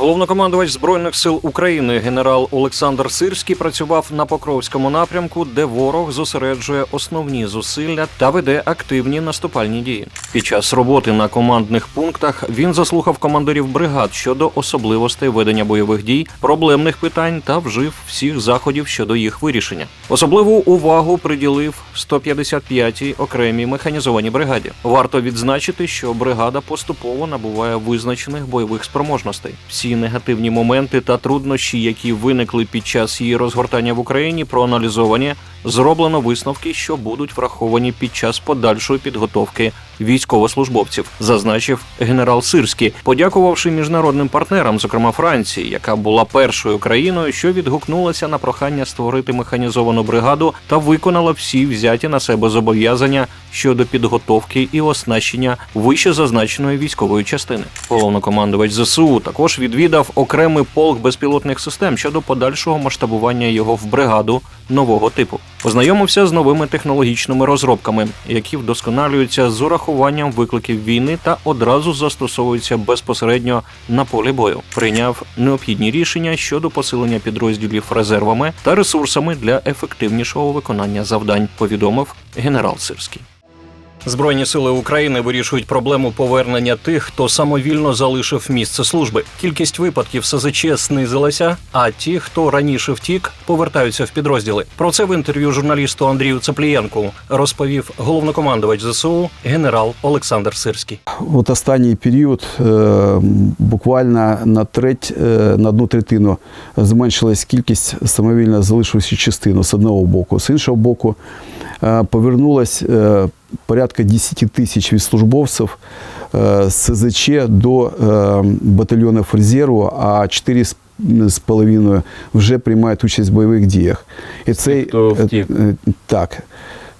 Головнокомандувач збройних сил України генерал Олександр Сирський працював на Покровському напрямку, де ворог зосереджує основні зусилля та веде активні наступальні дії. Під час роботи на командних пунктах він заслухав командирів бригад щодо особливостей ведення бойових дій, проблемних питань та вжив всіх заходів щодо їх вирішення. Особливу увагу приділив 155-й окремій механізованій бригаді. Варто відзначити, що бригада поступово набуває визначених бойових спроможностей. Всі негативні моменти та труднощі, які виникли під час її розгортання в Україні, проаналізовані. Зроблено висновки, що будуть враховані під час подальшої підготовки військовослужбовців, зазначив генерал Сирський, подякувавши міжнародним партнерам, зокрема Франції, яка була першою країною, що відгукнулася на прохання створити механізовану бригаду та виконала всі взяті на себе зобов'язання щодо підготовки і оснащення вище зазначеної військової частини. Головнокомандувач ЗСУ також відвідав окремий полк безпілотних систем щодо подальшого масштабування його в бригаду нового типу. Ознайомився з новими технологічними розробками, які вдосконалюються з урахуванням викликів війни та одразу застосовуються безпосередньо на полі бою. Прийняв необхідні рішення щодо посилення підрозділів резервами та ресурсами для ефективнішого виконання завдань. Повідомив генерал Сирський. Збройні сили України вирішують проблему повернення тих, хто самовільно залишив місце служби. Кількість випадків СЗЧ знизилася, а ті, хто раніше втік, повертаються в підрозділи. Про це в інтерв'ю журналісту Андрію Цеплієнку розповів головнокомандувач ЗСУ генерал Олександр Сирський. От останній період е, буквально на треть, е, на одну третину зменшилась кількість самовільно залишивши частину з одного боку. З іншого боку, повернулось е, порядка 10 тисяч військовослужбовців е, з СЗЧ до е, батальйонів резерву, а 4 з половиною вже приймають участь в бойових діях. І цей е, е, так.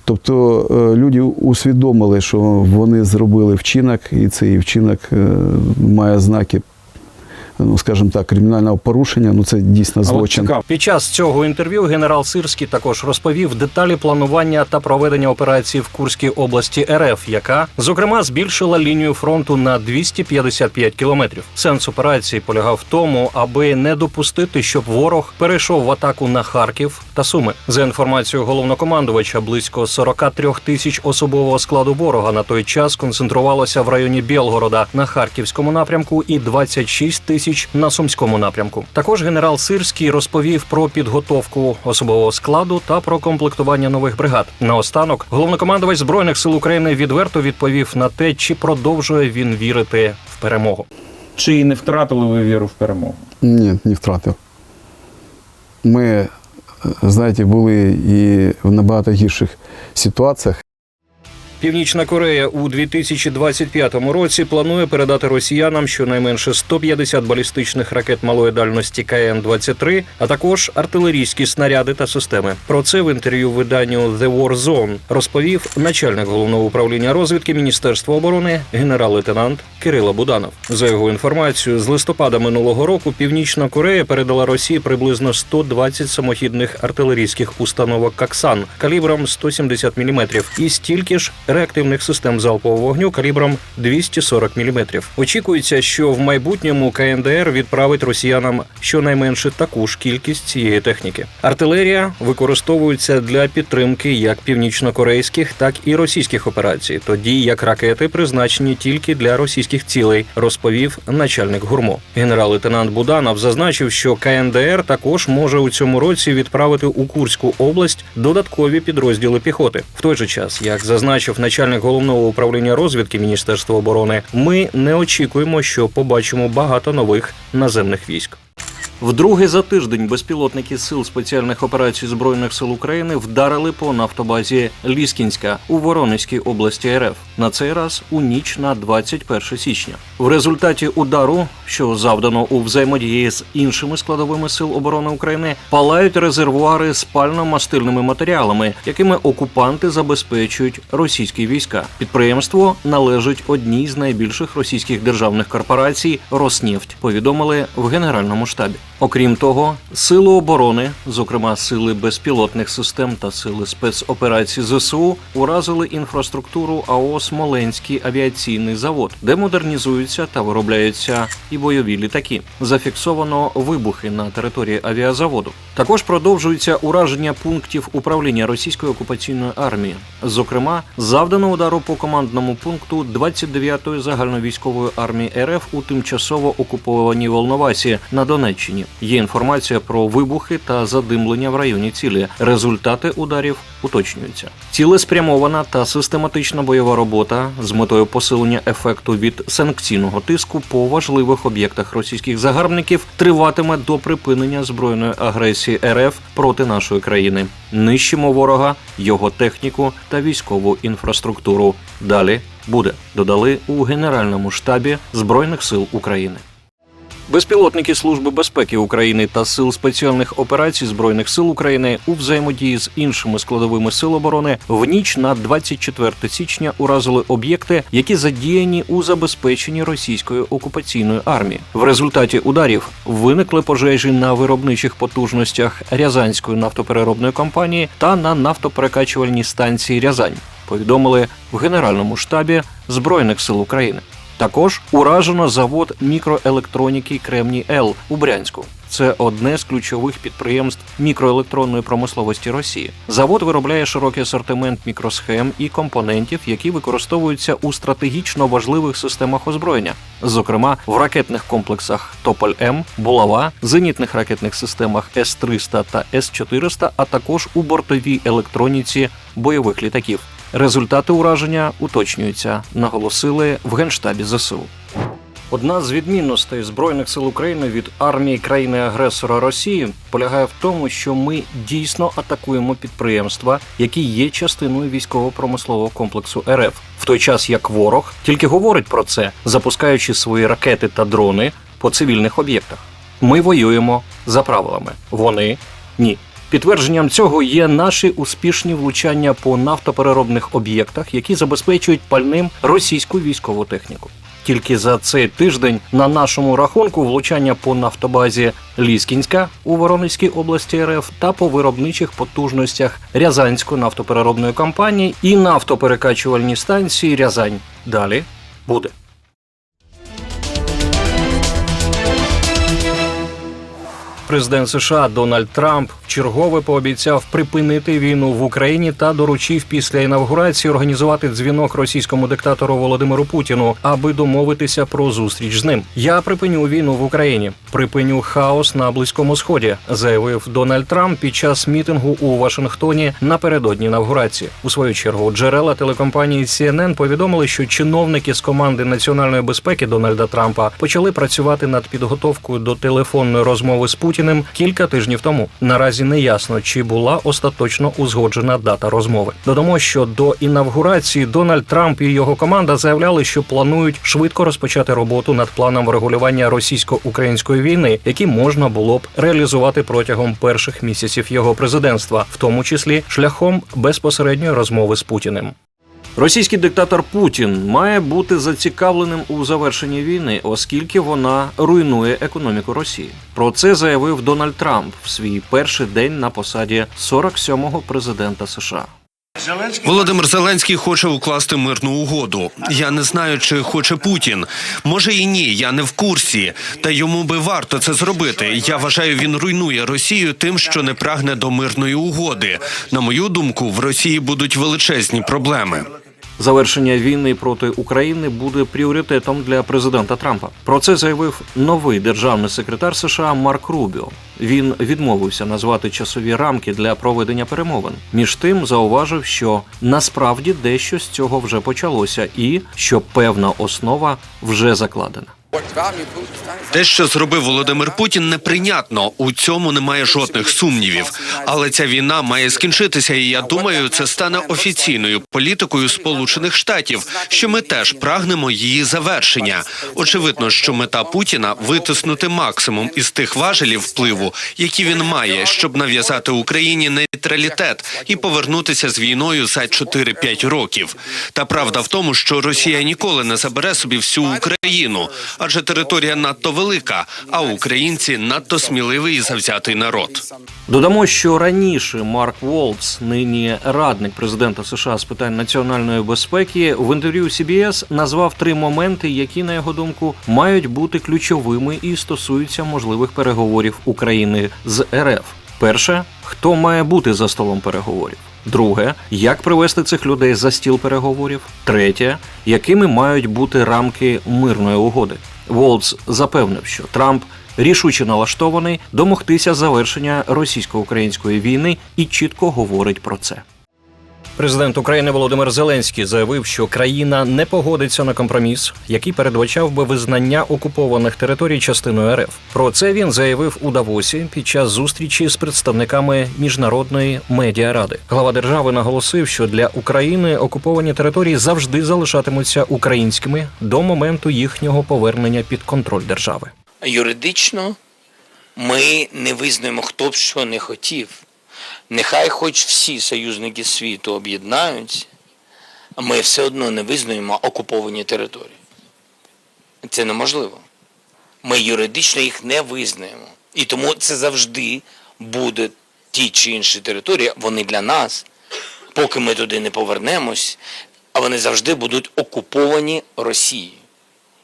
Тобто е, люди усвідомили, що вони зробили вчинок, і цей вчинок е, має знаки, ну скажімо так, кримінального порушення. Ну це дійсно злочин. цікаво, Під час цього інтерв'ю генерал Сирський також розповів деталі планування та проведення операції в Курській області РФ, яка зокрема збільшила лінію фронту на 255 кілометрів. Сенс операції полягав в тому, аби не допустити, щоб ворог перейшов в атаку на Харків та Суми. За інформацією головнокомандувача, близько 43 тисяч особового складу ворога на той час концентрувалося в районі Білгорода на харківському напрямку і 26 тисяч на сумському напрямку. Також генерал Сирський розповів про підготовку особового складу та про комплектування нових бригад. Наостанок головнокомандувач збройних сил України відверто відповів на те, чи продовжує він вірити в перемогу. чи не втратили ви віру в перемогу? Ні, не втратив. Ми, е, знаєте, були і в набагато гірших ситуаціях. Північна Корея у 2025 році планує передати росіянам щонайменше 150 балістичних ракет малої дальності КН-23, а також артилерійські снаряди та системи. Про це в інтерв'ю виданню The War Zone розповів начальник головного управління розвідки Міністерства оборони генерал-лейтенант Кирило Буданов. За його інформацією, з листопада минулого року Північна Корея передала Росії приблизно 120 самохідних артилерійських установок Каксан калібром 170 мм і стільки ж реактивних систем залпового вогню калібром 240 мм. Очікується, що в майбутньому КНДР відправить росіянам щонайменше таку ж кількість цієї техніки. Артилерія використовується для підтримки як північнокорейських, так і російських операцій, тоді як ракети призначені тільки для російських цілей, розповів начальник гурмо. Генерал-лейтенант Буданов зазначив, що КНДР також може у цьому році відправити у Курську область додаткові підрозділи піхоти. В той же час, як зазначив начальник головного управління розвідки Міністерства оборони, ми не очікуємо, що побачимо багато нових наземних військ. Вдруге за тиждень безпілотники сил спеціальних операцій збройних сил України вдарили по нафтобазі Ліскінська у Воронезькій області РФ. На цей раз у ніч на 21 січня. В результаті удару, що завдано у взаємодії з іншими складовими сил оборони України, палають резервуари з пально-мастильними матеріалами, якими окупанти забезпечують російські війська. Підприємство належить одній з найбільших російських державних корпорацій Роснефть. Повідомили в генеральному штабі. Окрім того, сили оборони, зокрема сили безпілотних систем та сили спецоперацій ЗСУ, уразили інфраструктуру АО Смоленський авіаційний завод, де модернізуються та виробляються і бойові літаки. Зафіксовано вибухи на території авіазаводу. Також продовжується ураження пунктів управління російської окупаційної армії. Зокрема, завдано удару по командному пункту 29-ї загальновійськової армії РФ у тимчасово окупованій Волновасі на Донеччині. Є інформація про вибухи та задимлення в районі цілі. Результати ударів уточнюються. Цілеспрямована та систематична бойова робота з метою посилення ефекту від санкційного тиску по важливих об'єктах російських загарбників триватиме до припинення збройної агресії РФ проти нашої країни. Нищимо ворога, його техніку та військову інфраструктуру. Далі буде додали у Генеральному штабі Збройних сил України. Безпілотники Служби безпеки України та Сил спеціальних операцій Збройних сил України у взаємодії з іншими складовими сил оборони в ніч на 24 січня уразили об'єкти, які задіяні у забезпеченні російської окупаційної армії. В результаті ударів виникли пожежі на виробничих потужностях Рязанської нафтопереробної компанії та на нафтоперекачувальній станції Рязань. Повідомили в Генеральному штабі Збройних сил України. Також уражено завод мікроелектроніки Кремній Л у Брянську. Це одне з ключових підприємств мікроелектронної промисловості Росії. Завод виробляє широкий асортимент мікросхем і компонентів, які використовуються у стратегічно важливих системах озброєння, зокрема в ракетних комплексах Тополь М, Булава, зенітних ракетних системах С-300 та С-400, а також у бортовій електроніці бойових літаків. Результати ураження уточнюються, наголосили в генштабі ЗСУ. Одна з відмінностей збройних сил України від армії країни-агресора Росії полягає в тому, що ми дійсно атакуємо підприємства, які є частиною військово-промислового комплексу РФ, в той час як ворог тільки говорить про це, запускаючи свої ракети та дрони по цивільних об'єктах. Ми воюємо за правилами. Вони ні. Підтвердженням цього є наші успішні влучання по нафтопереробних об'єктах, які забезпечують пальним російську військову техніку. Тільки за цей тиждень на нашому рахунку влучання по нафтобазі Ліскінська у Воронезькій області РФ та по виробничих потужностях Рязанської нафтопереробної компанії і нафтоперекачувальній станції Рязань. Далі буде. Президент США Дональд Трамп вчергове пообіцяв припинити війну в Україні та доручив після інавгурації організувати дзвінок російському диктатору Володимиру Путіну, аби домовитися про зустріч з ним. Я припиню війну в Україні, припиню хаос на близькому сході, заявив Дональд Трамп під час мітингу у Вашингтоні напередодні інавгурації. У свою чергу джерела телекомпанії CNN повідомили, що чиновники з команди національної безпеки Дональда Трампа почали працювати над підготовкою до телефонної розмови з Путіним кілька тижнів тому. Наразі не ясно, чи була остаточно узгоджена дата розмови. Додамо, що до інавгурації Дональд Трамп і його команда заявляли, що планують швидко розпочати роботу над планом врегулювання російсько-української війни, які можна було б реалізувати протягом перших місяців його президентства, в тому числі шляхом безпосередньої розмови з Путіним. Російський диктатор Путін має бути зацікавленим у завершенні війни, оскільки вона руйнує економіку Росії. Про це заявив Дональд Трамп в свій перший день на посаді 47-го президента США. Володимир Зеленський хоче укласти мирну угоду. Я не знаю, чи хоче Путін. Може і ні, я не в курсі. Та йому би варто це зробити. Я вважаю, він руйнує Росію тим, що не прагне до мирної угоди. На мою думку, в Росії будуть величезні проблеми. Завершення війни проти України буде пріоритетом для президента Трампа. Про це заявив новий державний секретар США Марк Рубіо. Він відмовився назвати часові рамки для проведення перемовин. Між тим зауважив, що насправді дещо з цього вже почалося, і що певна основа вже закладена. Те, що зробив Володимир Путін, неприйнятно. У цьому немає жодних сумнівів. Але ця війна має скінчитися, і я думаю, це стане офіційною політикою Сполучених Штатів, що ми теж прагнемо її завершення. Очевидно, що мета Путіна витиснути максимум із тих важелів впливу, які він має, щоб нав'язати Україні нейтралітет і повернутися з війною за 4-5 років. Та правда в тому, що Росія ніколи не забере собі всю Україну. Адже територія надто велика, а українці надто сміливий і завзятий народ. Додамо, що раніше Марк Волтс, нині радник президента США з питань національної безпеки, в інтерв'ю CBS назвав три моменти, які, на його думку, мають бути ключовими і стосуються можливих переговорів України з РФ. Перше, хто має бути за столом переговорів. Друге, як привести цих людей за стіл переговорів. Третє, якими мають бути рамки мирної угоди. Волц запевнив, що Трамп рішуче налаштований домогтися завершення російсько-української війни і чітко говорить про це. Президент України Володимир Зеленський заявив, що країна не погодиться на компроміс, який передбачав би визнання окупованих територій частиною РФ. Про це він заявив у Давосі під час зустрічі з представниками міжнародної медіаради. Глава держави наголосив, що для України окуповані території завжди залишатимуться українськими до моменту їхнього повернення під контроль держави. юридично ми не визнаємо, хто б що не хотів. Нехай хоч всі союзники світу об'єднаються, ми все одно не визнаємо окуповані території. Це неможливо. Ми юридично їх не визнаємо. І тому це завжди буде ті чи інші території, вони для нас, поки ми туди не повернемось, а вони завжди будуть окуповані Росією.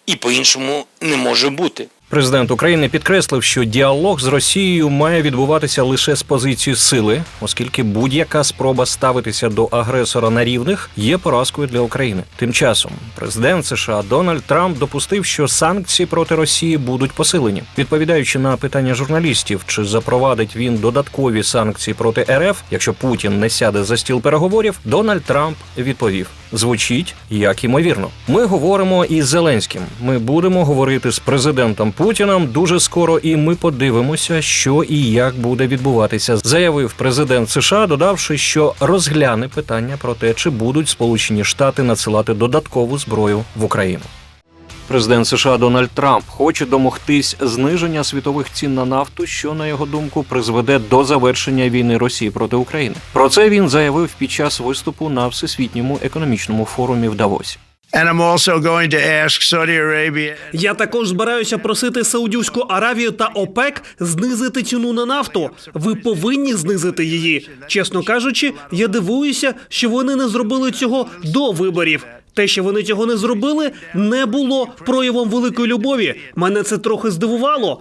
І по-іншому не може бути. Президент України підкреслив, що діалог з Росією має відбуватися лише з позиції сили, оскільки будь-яка спроба ставитися до агресора на рівних є поразкою для України. Тим часом президент США Дональд Трамп допустив, що санкції проти Росії будуть посилені. Відповідаючи на питання журналістів, чи запровадить він додаткові санкції проти РФ, якщо Путін не сяде за стіл переговорів, Дональд Трамп відповів: звучить як імовірно. Ми говоримо із Зеленським. Ми будемо говорити з президентом Путіном дуже скоро, і ми подивимося, що і як буде відбуватися, заявив президент США, додавши, що розгляне питання про те, чи будуть Сполучені Штати надсилати додаткову зброю в Україну. Президент США Дональд Трамп хоче домогтись зниження світових цін на нафту, що на його думку призведе до завершення війни Росії проти України. Про це він заявив під час виступу на всесвітньому економічному форумі в Давосі. Я також збираюся просити Саудівську Аравію та ОПЕК знизити ціну на нафту. Ви повинні знизити її. Чесно кажучи, я дивуюся, що вони не зробили цього до виборів. Те, що вони цього не зробили, не було проявом великої любові. Мене це трохи здивувало.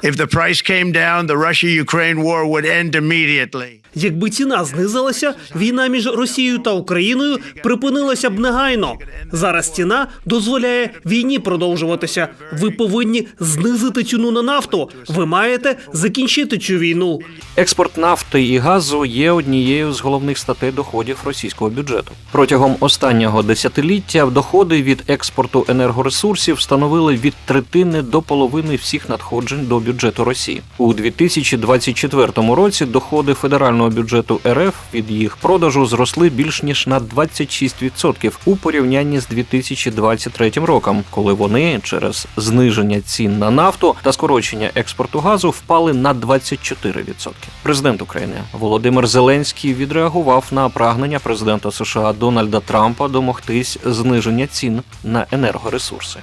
Якби ціна знизилася, війна між Росією та Україною припинилася б негайно. Зараз ціна дозволяє війні продовжуватися. Ви повинні знизити ціну на нафту. Ви маєте закінчити цю війну. Експорт нафти і газу є однією з головних статей доходів російського бюджету. Протягом останнього десятиліття доходи від експорту енергоресурсів становили від третини до половини всіх надходжень до бюджету Росії. У 2024 році доходи федерального бюджету РФ від їх продажу зросли більш ніж на 26% у порівнянні з 2023 роком, коли вони через зниження цін на нафту та скорочення експорту газу впали на 24%. Президент України Володимир Зеленський відреагував на прагнення президента США Дональда Трампа домогтись зниження цін на енергоресурси.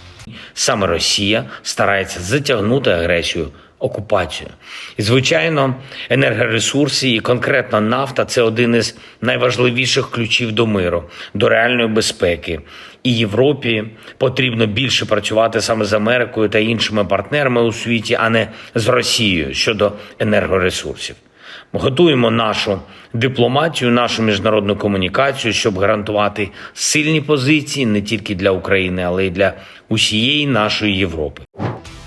Саме Росія старається затягнути агресію, окупацію. І, звичайно, енергоресурси і конкретно нафта це один із найважливіших ключів до миру, до реальної безпеки. І Європі потрібно більше працювати саме з Америкою та іншими партнерами у світі, а не з Росією щодо енергоресурсів. Готуємо нашу дипломатію, нашу міжнародну комунікацію, щоб гарантувати сильні позиції не тільки для України, але й для усієї нашої Європи.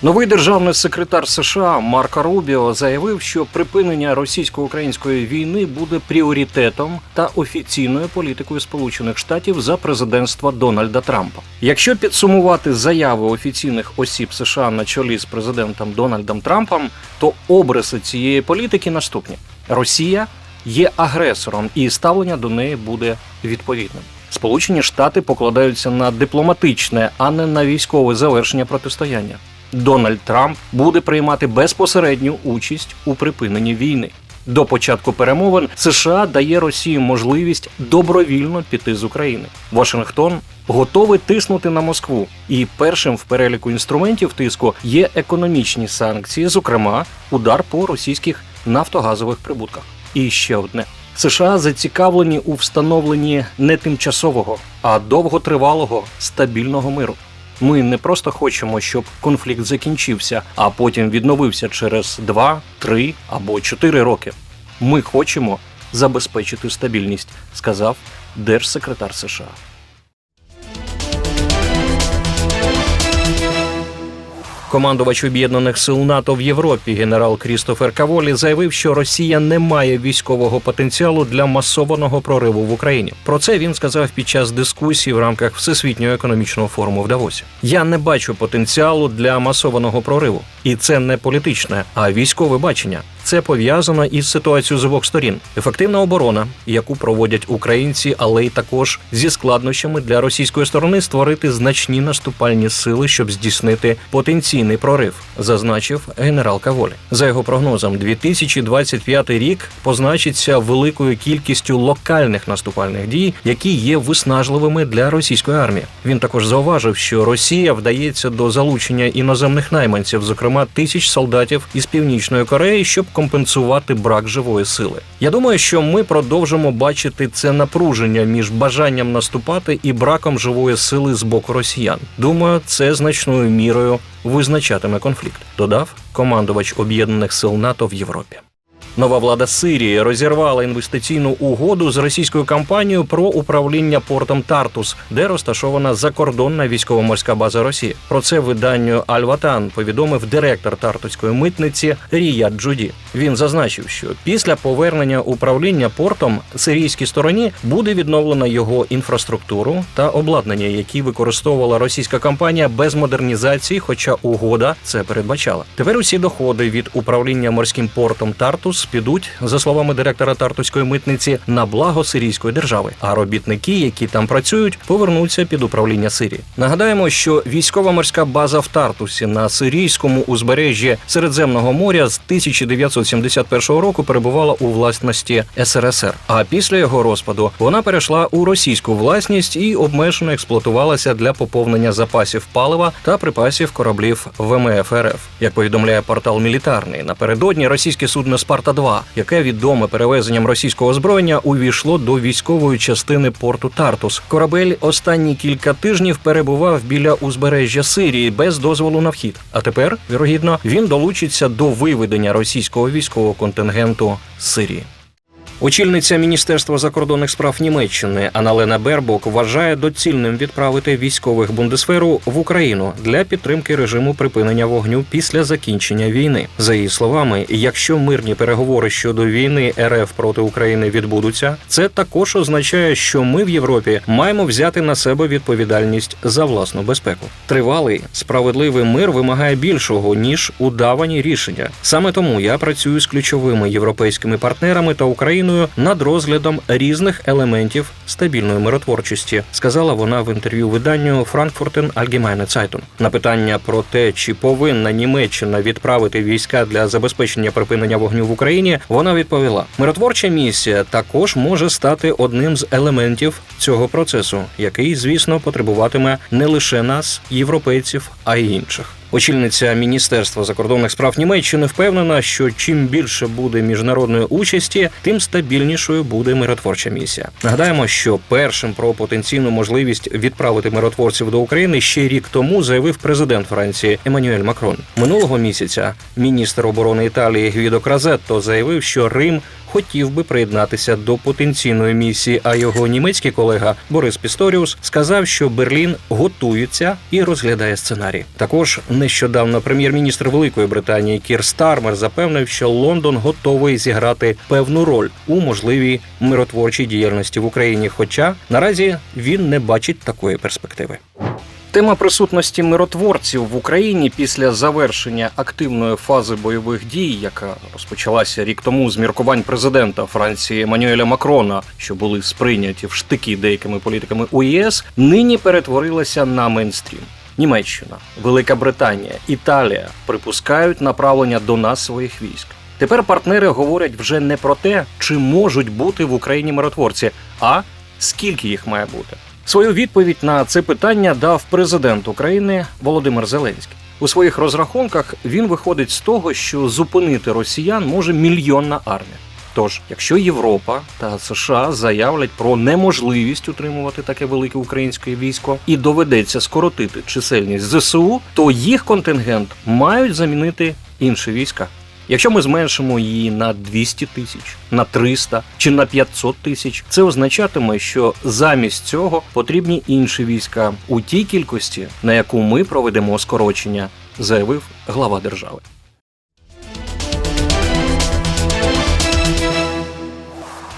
Новий державний секретар США Марко Рубіо заявив, що припинення російсько-української війни буде пріоритетом та офіційною політикою Сполучених Штатів за президентства Дональда Трампа. Якщо підсумувати заяви офіційних осіб США на чолі з президентом Дональдом Трампом, то обриси цієї політики наступні: Росія є агресором, і ставлення до неї буде відповідним. Сполучені Штати покладаються на дипломатичне, а не на військове завершення протистояння. Дональд Трамп буде приймати безпосередню участь у припиненні війни. До початку перемовин США дає Росії можливість добровільно піти з України. Вашингтон готовий тиснути на Москву. І першим в переліку інструментів тиску є економічні санкції, зокрема удар по російських нафтогазових прибутках. І ще одне. США зацікавлені у встановленні не тимчасового, а довготривалого стабільного миру. Ми не просто хочемо, щоб конфлікт закінчився, а потім відновився через 2, 3 або 4 роки. Ми хочемо забезпечити стабільність, сказав держсекретар США. Командувач об'єднаних сил НАТО в Європі генерал Крістофер Каволі заявив, що Росія не має військового потенціалу для масованого прориву в Україні. Про це він сказав під час дискусії в рамках Всесвітнього економічного форуму в Давосі. Я не бачу потенціалу для масованого прориву, і це не політичне, а військове бачення. Це пов'язано із ситуацією з обох сторін. Ефективна оборона, яку проводять українці, але й також зі складнощами для російської сторони створити значні наступальні сили, щоб здійснити потенційний прорив, зазначив генерал Каволі. За його прогнозом, 2025 рік позначиться великою кількістю локальних наступальних дій, які є виснажливими для російської армії. Він також зауважив, що Росія вдається до залучення іноземних найманців, зокрема тисяч солдатів із північної Кореї, щоб компенсувати брак живої сили. Я думаю, що ми продовжимо бачити це напруження між бажанням наступати і браком живої сили з боку росіян. Думаю, це значною мірою визначатиме конфлікт. Додав командувач об'єднаних сил НАТО в Європі. Нова влада Сирії розірвала інвестиційну угоду з російською компанією про управління портом Тартус, де розташована закордонна військово-морська база Росії. Про це виданню Аль-Ватан повідомив директор тартуської митниці Ріяд Джуді. Він зазначив, що після повернення управління портом сирійській стороні буде відновлена його інфраструктуру та обладнання, які використовувала російська компанія без модернізації, хоча угода це передбачала. Тепер усі доходи від управління морським портом Тартус підуть, за словами директора Тартуської митниці, на благо сирійської держави. А робітники, які там працюють, повернуться під управління Сирії. Нагадаємо, що військова морська база в Тартусі на сирійському узбережжі Середземного моря з 1971 року перебувала у власності СРСР. А після його розпаду вона перейшла у російську власність і обмежено експлуатувалася для поповнення запасів палива та припасів кораблів ВМФ РФ. Як повідомляє портал Мілітарний, напередодні російське судно Спарта 2 яке відоме перевезенням російського озброєння, увійшло до військової частини порту Тартус. Корабель останні кілька тижнів перебував біля узбережжя Сирії без дозволу на вхід. А тепер, вірогідно, він долучиться до виведення російського військового контингенту з Сирії. Очільниця Міністерства закордонних справ Німеччини Аналена Бербок вважає доцільним відправити військових бундесферу в Україну для підтримки режиму припинення вогню після закінчення війни. За її словами, якщо мирні переговори щодо війни РФ проти України відбудуться, це також означає, що ми в Європі маємо взяти на себе відповідальність за власну безпеку. Тривалий справедливий мир вимагає більшого ніж удавані рішення. Саме тому я працюю з ключовими європейськими партнерами та Україною над розглядом різних елементів стабільної миротворчості, сказала вона в інтерв'ю виданню Frankfurten Allgemeine Zeitung. На питання про те, чи повинна Німеччина відправити війська для забезпечення припинення вогню в Україні, вона відповіла: миротворча місія також може стати одним з елементів цього процесу, який, звісно, потребуватиме не лише нас, європейців, а й інших. Очільниця Міністерства закордонних справ Німеччини впевнена, що чим більше буде міжнародної участі, тим стабільнішою буде миротворча місія. Нагадаємо, що першим про потенційну можливість відправити миротворців до України ще рік тому заявив президент Франції Еммануель Макрон. Минулого місяця міністр оборони Італії Гвідо Кразетто заявив, що Рим хотів би приєднатися до потенційної місії. А його німецький колега Борис Пісторіус сказав, що Берлін готується і розглядає сценарій. Також нещодавно прем'єр-міністр Великої Британії Кір Стармер запевнив, що Лондон готовий зіграти певну роль у можливій миротворчій діяльності в Україні. Хоча наразі він не бачить такої перспективи. Тема присутності миротворців в Україні після завершення активної фази бойових дій, яка розпочалася рік тому з міркувань президента Франції Еммануеля Макрона, що були сприйняті в штики деякими політиками у ЄС, нині перетворилася на мейнстрім. Німеччина, Велика Британія, Італія припускають направлення до нас своїх військ. Тепер партнери говорять вже не про те, чи можуть бути в Україні миротворці, а скільки їх має бути. Свою відповідь на це питання дав президент України Володимир Зеленський. У своїх розрахунках він виходить з того, що зупинити росіян може мільйонна армія. Тож, якщо Європа та США заявлять про неможливість утримувати таке велике українське військо і доведеться скоротити чисельність ЗСУ, то їх контингент мають замінити інші війська. Якщо ми зменшимо її на 200 тисяч, на 300 чи на 500 тисяч, це означатиме, що замість цього потрібні інші війська у тій кількості, на яку ми проведемо скорочення, заявив глава держави.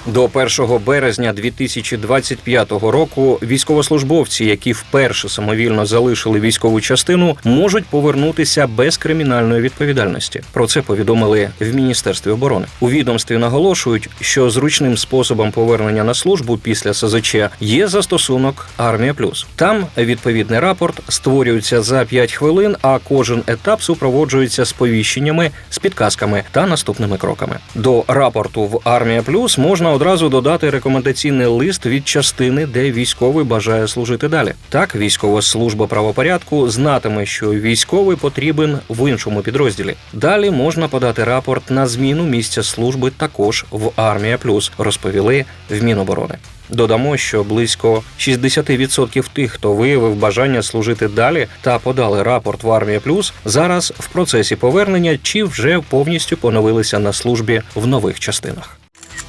До 1 березня 2025 року військовослужбовці, які вперше самовільно залишили військову частину, можуть повернутися без кримінальної відповідальності. Про це повідомили в міністерстві оборони. У відомстві наголошують, що зручним способом повернення на службу після СЗЧ є застосунок Армія Плюс. Там відповідний рапорт створюється за 5 хвилин, а кожен етап супроводжується сповіщеннями з підказками та наступними кроками. До рапорту в Армія Плюс можна одразу додати рекомендаційний лист від частини, де військовий бажає служити далі. Так, військова служба правопорядку знатиме, що військовий потрібен в іншому підрозділі. Далі можна подати рапорт на зміну місця служби також в Армія Плюс, розповіли в Міноборони. Додамо, що близько 60% тих, хто виявив бажання служити далі та подали рапорт в Армія Плюс, зараз в процесі повернення чи вже повністю поновилися на службі в нових частинах.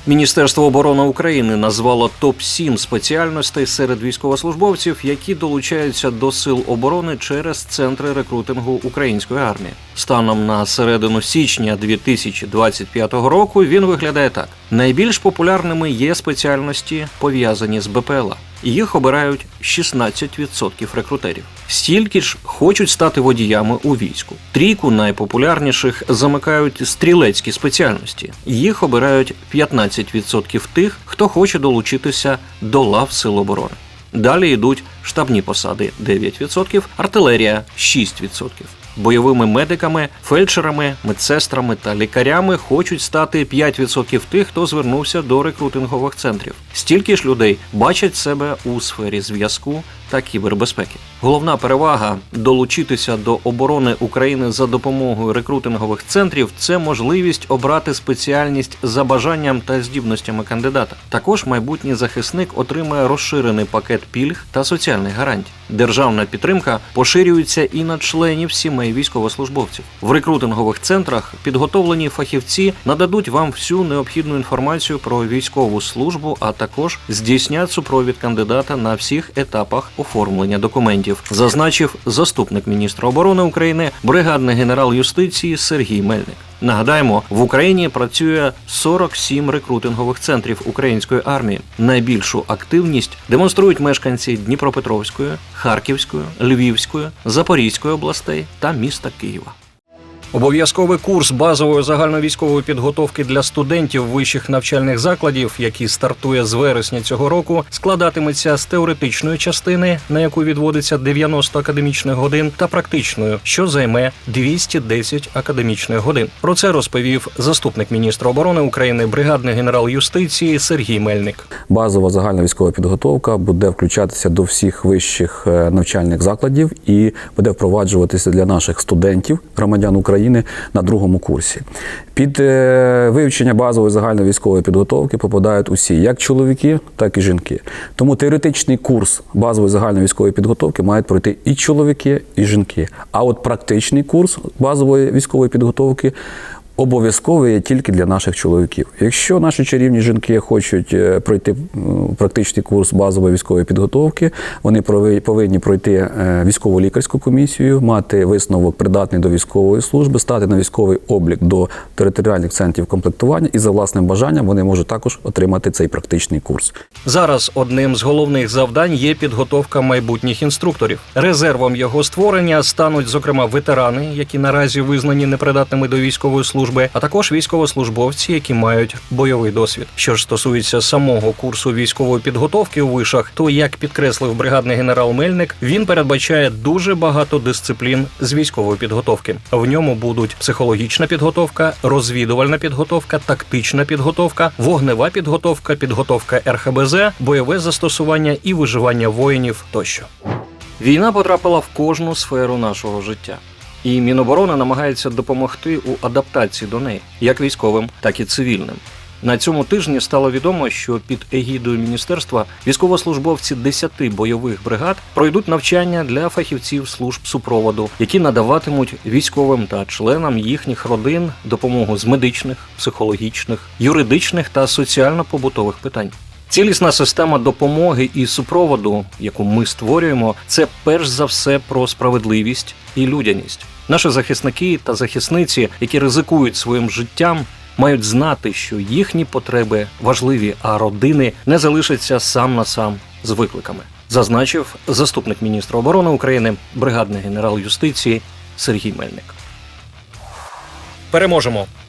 Міністерство оборони України назвало топ 7 спеціальностей серед військовослужбовців, які долучаються до сил оборони через центри рекрутингу української армії. Станом на середину січня 2025 року він виглядає так: найбільш популярними є спеціальності пов'язані з БПЛА. Їх обирають 16% рекрутерів. Стільки ж хочуть стати водіями у війську. Трійку найпопулярніших замикають стрілецькі спеціальності. Їх обирають 15% тих, хто хоче долучитися до лав сил оборони. Далі йдуть штабні посади 9%, артилерія 6%. Бойовими медиками, фельдшерами, медсестрами та лікарями хочуть стати 5% тих, хто звернувся до рекрутингових центрів. Стільки ж людей бачать себе у сфері зв'язку та кібербезпеки. Головна перевага долучитися до оборони України за допомогою рекрутингових центрів це можливість обрати спеціальність за бажанням та здібностями кандидата. Також майбутній захисник отримає розширений пакет пільг та соціальних гарантій. Державна підтримка поширюється і на членів сімей військовослужбовців. В рекрутингових центрах підготовлені фахівці нададуть вам всю необхідну інформацію про військову службу, а також здійснять супровід кандидата на всіх етапах оформлення документів, зазначив заступник міністра оборони України, бригадний генерал юстиції Сергій Мельник. Нагадаємо, в Україні працює 47 рекрутингових центрів української армії. Найбільшу активність демонструють мешканці Дніпропетровської, Харківської, Львівської, Запорізької областей та міста Києва. Обов'язковий курс базової загальновійськової підготовки для студентів вищих навчальних закладів, який стартує з вересня цього року, складатиметься з теоретичної частини, на яку відводиться 90 академічних годин, та практичною, що займе 210 академічних годин. Про це розповів заступник міністра оборони України, бригадний генерал юстиції Сергій Мельник. Базова загальна військова підготовка буде включатися до всіх вищих е, навчальних закладів і буде впроваджуватися для наших студентів, громадян України на другому курсі. Під е, вивчення базової загальновійськової підготовки попадають усі, як чоловіки, так і жінки. Тому теоретичний курс базової загальновійськової підготовки мають пройти і чоловіки, і жінки. А от практичний курс базової військової підготовки обов'язковий є тільки для наших чоловіків. Якщо наші чарівні жінки хочуть е, пройти практичний курс базової військової підготовки, вони повинні пройти е, військово лікарську комісію, мати висновок придатний до військової служби, стати на військовий облік до територіальних центрів комплектування і за власним бажанням вони можуть також отримати цей практичний курс. Зараз одним з головних завдань є підготовка майбутніх інструкторів. Резервом його створення стануть, зокрема, ветерани, які наразі визнані непридатними до військової служби, служби, а також військовослужбовці, які мають бойовий досвід. Що ж стосується самого курсу військової підготовки у вишах, то як підкреслив бригадний генерал Мельник, він передбачає дуже багато дисциплін з військової підготовки. В ньому будуть психологічна підготовка, розвідувальна підготовка, тактична підготовка, вогнева підготовка, підготовка РХБЗ, бойове застосування і виживання воїнів тощо. Війна потрапила в кожну сферу нашого життя. І Міноборони намагається допомогти у адаптації до неї, як військовим, так і цивільним. На цьому тижні стало відомо, що під егідою міністерства військовослужбовці 10 бойових бригад пройдуть навчання для фахівців служб супроводу, які надаватимуть військовим та членам їхніх родин допомогу з медичних, психологічних, юридичних та соціально-побутових питань. Цілісна система допомоги і супроводу, яку ми створюємо, це перш за все про справедливість і людяність. Наші захисники та захисниці, які ризикують своїм життям, мають знати, що їхні потреби важливі, а родини не залишаться сам на сам з викликами, зазначив заступник міністра оборони України, бригадний генерал юстиції Сергій Мельник. Переможемо.